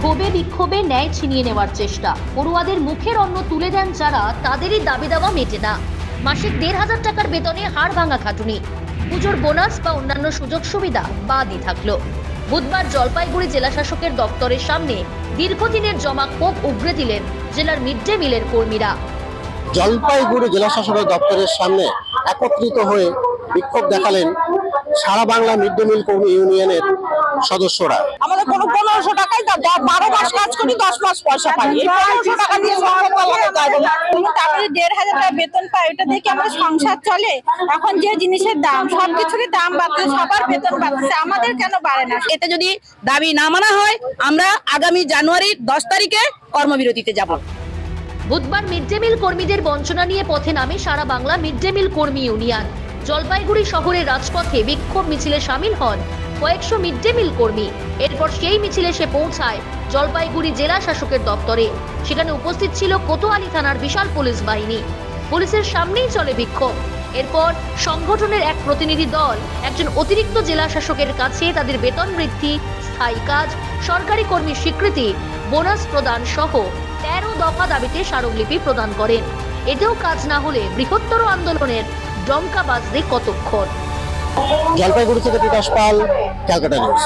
ক্ষোভে বিক্ষোভে ন্যায় ছিনিয়ে নেওয়ার চেষ্টা। পড়ুয়াদের মুখের অন্ন তুলে দেন যারা, তাদেরই দাবি দাওয়া মেটে না। মাসিক দেড় হাজার টাকার বেতনে হাড় ভাঙা খাটুনি। পুজোর বোনাস বা অন্যান্য সুযোগ সুবিধা বাদই থাকল। বুধবার জলপাইগুড়ি জেলা শাসকের দপ্তরের সামনে দীর্ঘদিনের জমা ক্ষোভ উগরে দিলেন জেলার মিড ডে মিলের কর্মীরা। জলপাইগুড়ি জেলা শাসকের দপ্তরের সামনে একত্রিত হয়ে বিক্ষোভ দেখালেন সারা বাংলা মিড ডে মিল কর্মী ইউনিয়নের সদস্যরা। আমাদের কোনো পনেরোশো টাকাই বারো মাস কাজ করি দশ মাস পয়সা পাই। পনেরোশো টাকা দিয়ে সংসার চালানো যাবে না কিন্তু তারপরে দেড় হাজার টাকা বেতন পাই ওটা দেখে আমাদের সংসার চলে? এখন যে জিনিসের দাম সব কিছুরই দাম বাড়ছে সবার বেতন বাড়ছে। আমাদের কেন বাড়ে না? এতে যদি দাবি না মানা হয় আমরা আগামী জানুয়ারির দশ তারিখে কর্মবিরতিতে যাব। বুধবার মিড ডে মিল কর্মীদের বঞ্চনা নিয়ে পথে নামে সারা বাংলা মিড ডে মিল কর্মী ইউনিয়ন। জলপাইগুড়ি শহরের রাজপথে বিক্ষোভ মিছিলে সামিল হন কয়েকশো মিড ডে মিল কর্মী। এরপর সেই মিছিলে সে পৌঁছায় জলপাইগুড়ি জেলা শাসকের দপ্তরে। সেখানে উপস্থিত ছিল কোতোয়ালি থানার বিশাল পুলিশ বাহিনী। পুলিশের সামনেই চলে বিক্ষোভ। এরপর সংগঠনের এক প্রতিনিধি দল একজন অতিরিক্ত জেলা শাসকের কাছে তাদের বেতন বৃদ্ধি, স্থায়ী কাজ, সরকারি কর্মীর স্বীকৃতি, বোনাস প্রদান সহ তেরো দফা দাবিতে স্মারকলিপি প্রদান করেন। এতেও কাজ না হলে বৃহত্তর আন্দোলনের ডমকা বাজতে কতক্ষণ? জলপাইগুড়ি থেকে বিকাশ পাল ক্যালকাটা নিউজ।